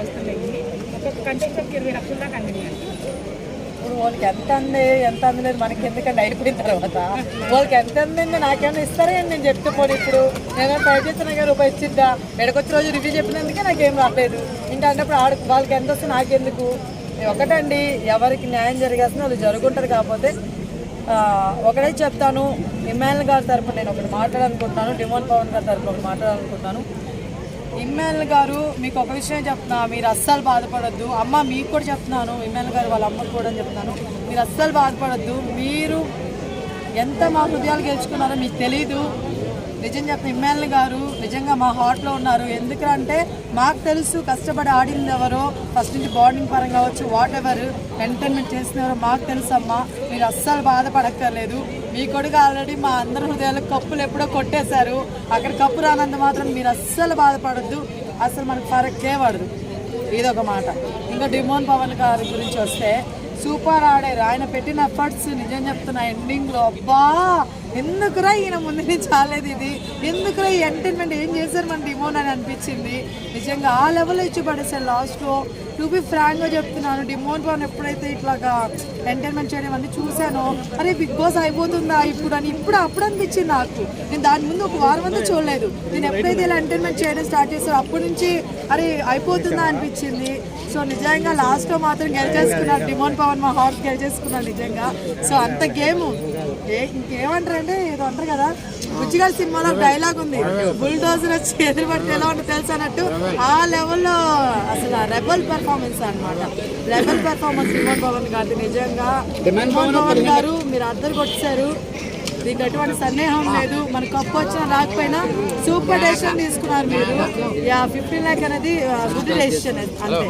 వస్తున్నాయి. ఒక్కొక్క ఇరవై లక్షల దాకా అందినాయి ఇప్పుడు వాళ్ళకి ఎంత అంది ఎంత అందలేదు మనకి ఎందుకంటే అయిపోయిన తర్వాత? వాళ్ళకి ఎంత అందింది నాకేమైనా ఇస్తారా నేను చెప్తే పోనీ ఇప్పుడు? నేను ట్రై చేస్తున్నా కానీ రూపాయి ఇచ్చిద్దా ఎడకొచ్చి రోజు రివ్యూ చెప్పినందుకే నాకేం రాలేదు. ఇంకా అన్నప్పుడు ఆడ వాళ్ళకి ఎంత వస్తే నాకెందుకు? ఒకటండి ఎవరికి న్యాయం జరిగేస్తుంది వాళ్ళు జరుగుంటారు కాకపోతే ఒకటే చెప్తాను ఇమ్మాయిల్ గారి తరపున నేను ఒకటి మాట్లాడాలనుకుంటున్నాను డిమోన్ పవన్ గారి తరపున ఒకటి మాట్లాడాలనుకుంటున్నాను. ఇమ్మాయిల్ గారు మీకు ఒక విషయం చెప్తున్నా మీరు అస్సలు బాధపడద్దు. అమ్మ మీకు కూడా చెప్తున్నాను ఇమ్మాయిల్ గారు వాళ్ళ అమ్మకు కూడా చెప్తున్నాను. మీరు అస్సలు బాధపడద్దు. మీరు ఎంత మా హృదయాలు గెలుచుకున్నారో మీకు తెలీదు. నిజం చెప్పిన ఎమ్మెల్యే గారు నిజంగా మా హార్ట్లో ఉన్నారు. ఎందుకంటే మాకు తెలుసు కష్టపడి ఆడింది ఎవరో ఫస్ట్ నుంచి బాండింగ్ పరంగా కావచ్చు వాట్ ఎవర్ ఎంటర్టైన్మెంట్ చేసిన ఎవరో మాకు తెలుసు అమ్మా. మీరు అస్సలు బాధపడక్కర్లేదు. మీ కొడుకు ఆల్రెడీ మా అందరి హృదయాలకు కప్పులు ఎప్పుడో కొట్టేశారు. అక్కడ కప్పు రానంత మాత్రం మీరు అస్సలు బాధపడద్దు. అసలు మనకు ఫరక్కే పడదు. ఇదొక మాట. ఇంకా డిమోన్ పవన్ గారి గురించి వస్తే సూపర్ ఆడారు ఆయన పెట్టిన ఎఫర్ట్స్ నిజం చెప్తున్నా ఎండింగ్లో అబ్బా! ఎందుకురా ఈయన ముందు నుంచి చాలేదు ఇది? ఎందుకురా ఈ ఎంటర్టైన్మెంట్ ఏం చేశారు మన డిమోన్ అని అనిపించింది? నిజంగా ఆ లెవెల్లో ఇచ్చి పడేసారు లాస్ట్లో టు బి ఫ్రాంక్గా చెప్తున్నాను డిమోన్ పవన్ ఎప్పుడైతే ఇట్లాగా ఎంటర్టైన్మెంట్ చేయడం అన్ని చూశానో అరే బిగ్ బాస్ అయిపోతుందా ఇప్పుడు అని ఇప్పుడు అప్పుడు అనిపించింది నాకు. నేను దాని ముందు ఒక వారం అంతా చూడలేదు. నేను ఎప్పుడైతే ఇలా ఎంటర్టైన్మెంట్ చేయడం స్టార్ట్ చేస్తారో అప్పటి నుంచి అరే అయిపోతుందా అనిపించింది. సో నిజంగా లాస్ట్లో మాత్రం గెలిచేసుకున్నాను డిమోన్ పవన్ మా హార్ట్ గెలిచేసుకున్నాను నిజంగా. సో అంత గేమ్ ఏ ఇంకేమంటారంటే ఏదో అంటారు కదా బుజ్జిగారి సినిమాలో డైలాగ్ ఉంది. బుల్డోజర్ వచ్చి ఎదురు పడితే ఎలా ఉంటుందో తెలుసు అన్నట్టు? ఆ లెవెల్లో అసలు రెబల్ పెర్ఫార్మెన్స్ అన్నమాట. రెబల్ పెర్ఫార్మెన్స్ డిమోన్ పవన్ గారి నిజంగా. డిమోన్ పవన్ గారు మీరు అద్దరు కొట్టేశారు. దీనికి ఎటువంటి సందేహం లేదు. మన కప్పు వచ్చినా రాకపోయినా సూపర్ డెసిషన్ తీసుకున్నారు మీరు. యా ఫిఫ్టీన్ ల్యాక్ అనేది గుడ్ డెసిషన్ అంతే.